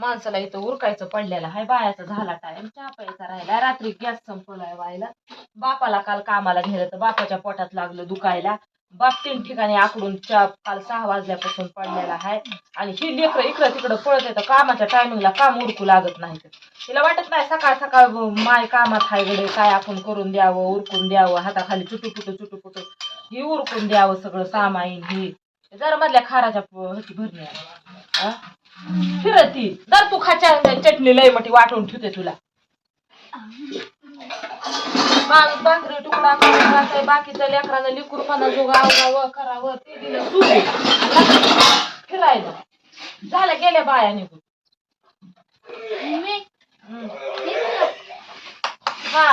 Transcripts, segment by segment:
माणसाला इथं उरकायचं पडलेलं हाय बायाचा झाला टाइम चहा प्यायचा राहिला. रात्री गॅस संपलाय व्हायला. बापाला काल कामाला गेलं तर बापाच्या पोटात लागलं दुखायला. बाप तीन ठिकाणी आकडून चहा काल सहा वाजल्यापासून पडलेला आहे. आणि ही लेकरं इकडं तिकडं पळत येतं कामाच्या टायमिंगला काम उरकू लागत नाही तिला वाटत नाही सकाळ सकाळ माय कामात हाय गडे. काय आपण करून द्यावं उरकून द्यावं हाताखाली चुटू पुटू चुटू पुटू ही उरकून द्यावं सगळं सामाईन ही. जर मधल्या खाराच्या प- फिरती जर तू खाच्या चटणी लय मोठी वाटून ठेवते तुला. माणूस भाकरी करून खातंय, बाकीच्या लेकरानं लिकूर म्हणा जो गावगावं करावं ते दिलं सोडून फिरायला. झालं गेल्या बाया निघून. हा.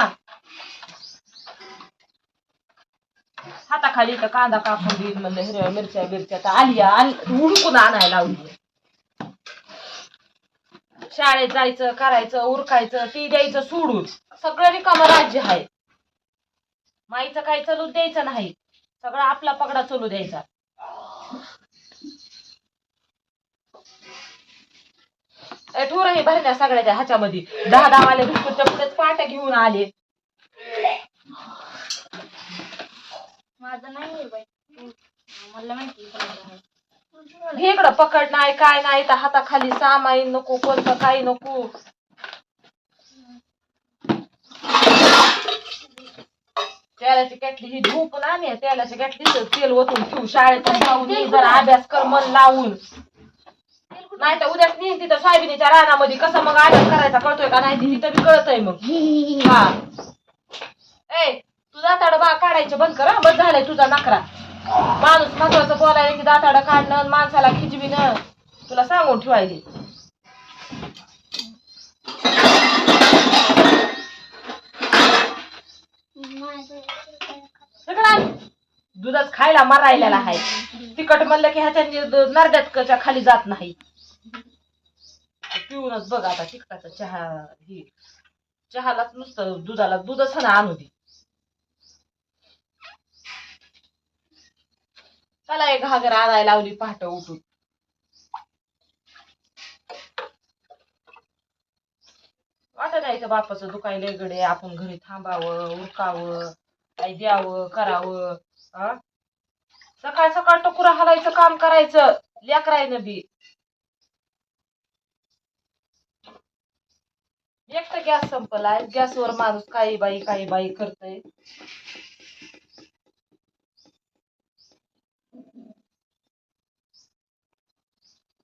हाताखाली तर कांदा कापून देईल म्हणलं हिरव्या मिरच्या बिरच्या तर आली आली. उडकून आणायला लावली. शाळेत जायचं करायचं उरकायचं ती द्यायचं सोडून. सगळं रिकामं राज्य आहे. माईचं काही चलू द्यायचं नाही. सगळं आपला पगडा चलू द्यायचा. ए, ठोर हे भरण्या सगळ्या ह्याच्यामध्ये. दहा दहा वाले बिस्कुटच्या पुढेच पाट्या घेऊन आले. माझं नाही म्हणलं माहिती हे इकडं पकड नाही काय नाही तर हाताखाली सामाईन नको कोणतं काही नको. तेलाची कॅटली ही धूप नाही तेलाची कॅटली तेल ओतून ठेवू शाळेतून जाऊन ये, जरा अभ्यास कर मन लावून. नाही तर उद्याच नेईन तिथं सोयाबीनच्या रानामध्ये कसं मग अभ्यास करायचा कळतोय का नाही तिथं बी कळतंय मग. हा ए तू दाताड बा काढायचे बंद कर बस झालाय तुझा नखरा. माणूस महत्वाचं बोलायला की दाताडं काढणं आणि माणसाला खिचविणं तुला सांगून ठेवायली. दुधात सगळं खायला मरायला आहे. तिखट म्हणलं की ह्याच्या नरड्यात खाली जात नाही. पिऊनच बघ आता तिखटाचा चहा ही चहालाच नुसतं दुधाला दूधच ना आणू दे. चला एक घागर आणायला लावली पहाट उठून. वाटत आहे का बापाचं दुखायला गडे. आपण घरी थांबावं उरकावं काही द्यावं करावं हा सकाळ सकाळ टोकुरा हलायचं काम करायचं. लेकरायनं बी. एक तर गॅस संपलाय. गॅसवर माणूस काही बाई काही बाई करतय.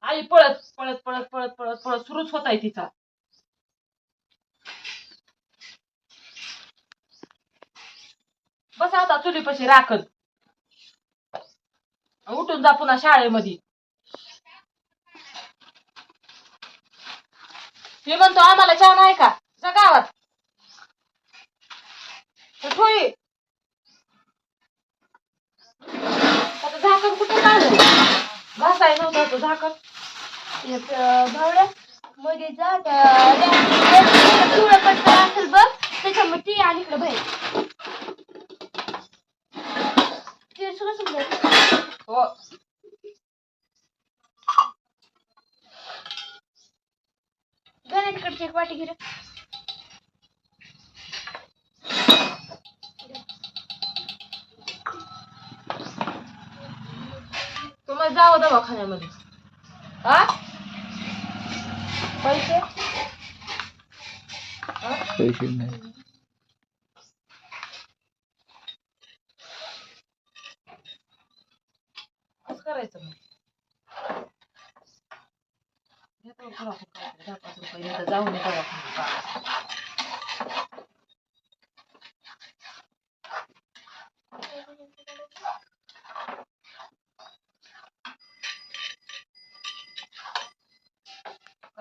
आई पळत पळत पळत पळत पळत पळत सुरूच होत आहे तिचा. बस आता चुलीपाशी राखत उठून जा पुन्हा शाळेमध्ये. मी म्हणतो आम्हाला चहा नाही का? जा गावात. ठोई आता झाकण कुठे काढलं घासाय नव्हतं झाकण. भावड्या मध्ये जा पिवळं पटकन असेल बघ त्याच्यामध्ये ती आणि इकडे बाहेर. ते सगळं समजायचं हो. गणितकडची एक वाटी घे रे. तुम्हाला जावं दवाखान्यामध्ये. हा? पैसे? पैसे नाही करायचं मग घेतो दहा पाच रुपये जाऊन दवाखान्यात.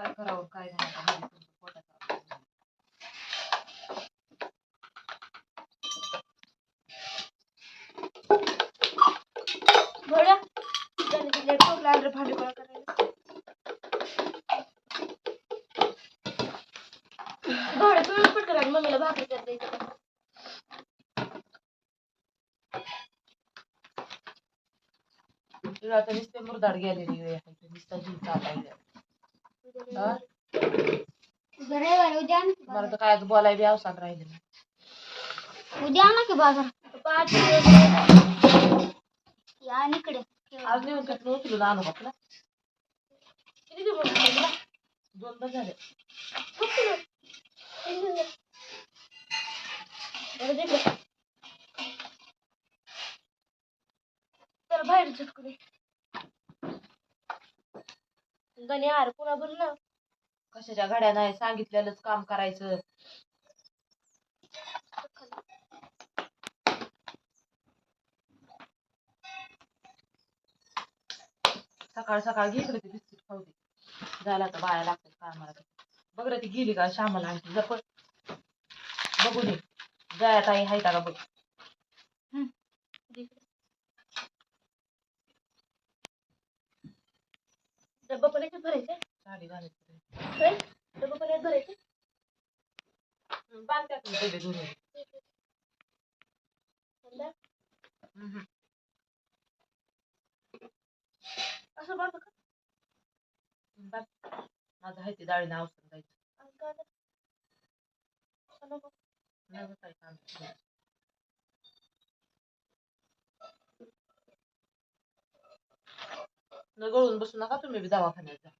काय करावं काय नाही भांडी गोळा करायला. पटकन मम्मीला भाकरी करता तुला आता नुसते मुरदाड गेलेली नुसता जीव चालायला? रविवारी उद्या आणा की मला बाजार. तर काय आज बोलाय बी अवसाद राहिले उद्या आणा की बाजार पाच या आणि इकडे आज नेऊन त्यातलं उचलून आणू का तुला किती दिवस झाले तुला? दोन. दिवस झाले. बरं दे गं. तर बाहेर झटकू दे गणे हार पुन्हा बोललं कशाच्या घड्या नाही सांगितलेलंच काम करायचं. सकाळ सकाळ घे इकडे ते बिस्किट खाऊ दे. झाला तर बाया लागतात कामाला. बघ रे ती गेली का श्यामाला आणखी. जप बघू दे. जाया ताई हाय का बघ. डब्बा पण याच्यात भरायचे साडी घालायची होय? डब्बा पण यात भरायचे पहिले समजा, हम्म. असं बांधू का बांध. माझं आहे ते डाळीनं औषध द्यायचं आणि काय आता? असं नको. नाही होत आहे काम गळून बसू नका तुम्ही बी दवाखान्यात जा.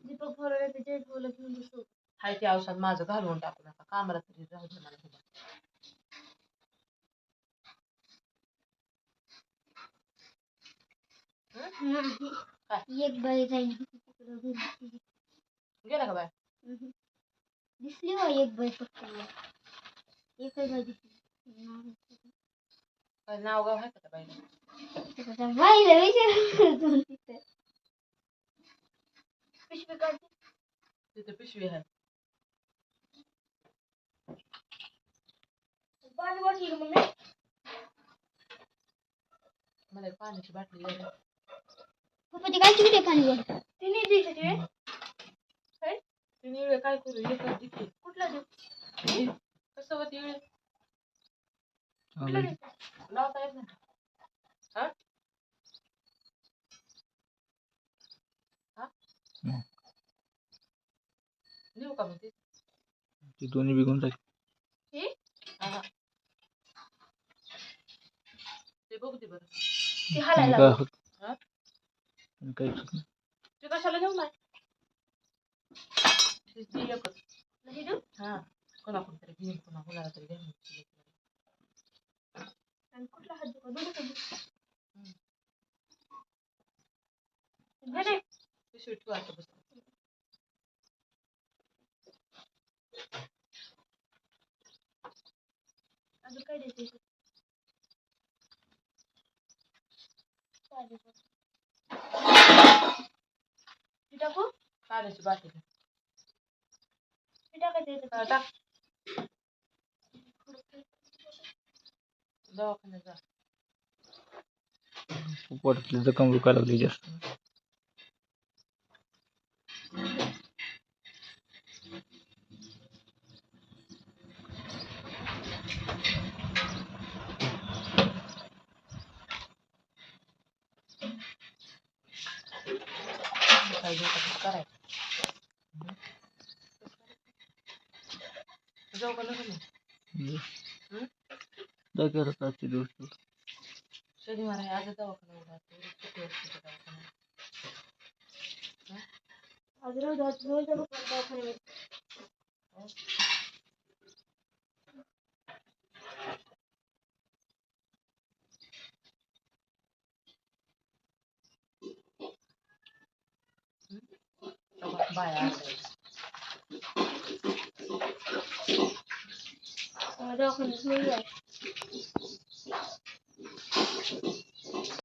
दीपक फोडले त्याचे बोलत घेऊन बसू हाय ते औषध माझं घालवून टाकू नका. कामाला तरी राहू दे मला. नाही एक बाई जाईल तिकडं घरी. गेला का बाय हम्म. दिसली हो एक बाई फक्त मला एकच बाई दिसली नाव काय नाव गाव आहे का त्या बाईला? त्याच्या बाईला विचार पिशवी काढते तिथे पिशवी आहे पाणी वाटली मम्मी मला एक पाण्याची बाटली द्या रे. पप्पा ते काय चिवटे पाणी बोल तिने द्यायचं ते तिने इळे काय करू एकच दिसते कुठला देऊ कसं होत कुठला द्यायचं लावता येत नाही का मग ते ते दोन्ही बिघून टाक हे हा. ते बघू दे बरं ते हालायला काय लाव. होत हा? आणि काहीच होत नाही. ते कशाला घेऊ नाही ते- ते एकच हे देऊ हा कोणाकडून तरी घेऊन पुन्हा कोणाला तरी घेऊन आणि कुठला हात दुखा दोन्ही हात दुखा. हम्म. घे रे. पिशवी ठेवायचं बस अजून काय द्यायचं इथं? काय द्यायचं? हे टाकू पाण्याची बाटली घे. हे टाकायचं इथं. हा, टाक दवाखान्यात जा पोटातली जखम दुखायला लागली जास्त कसं करायचं. जाऊ का नको आजचे शनिवार आहे आज दवाखाना उघडा. आज रोज दवाखान्यात? तेव्हा बाया आल्या. अं, दवाखान्यात नाही आहे.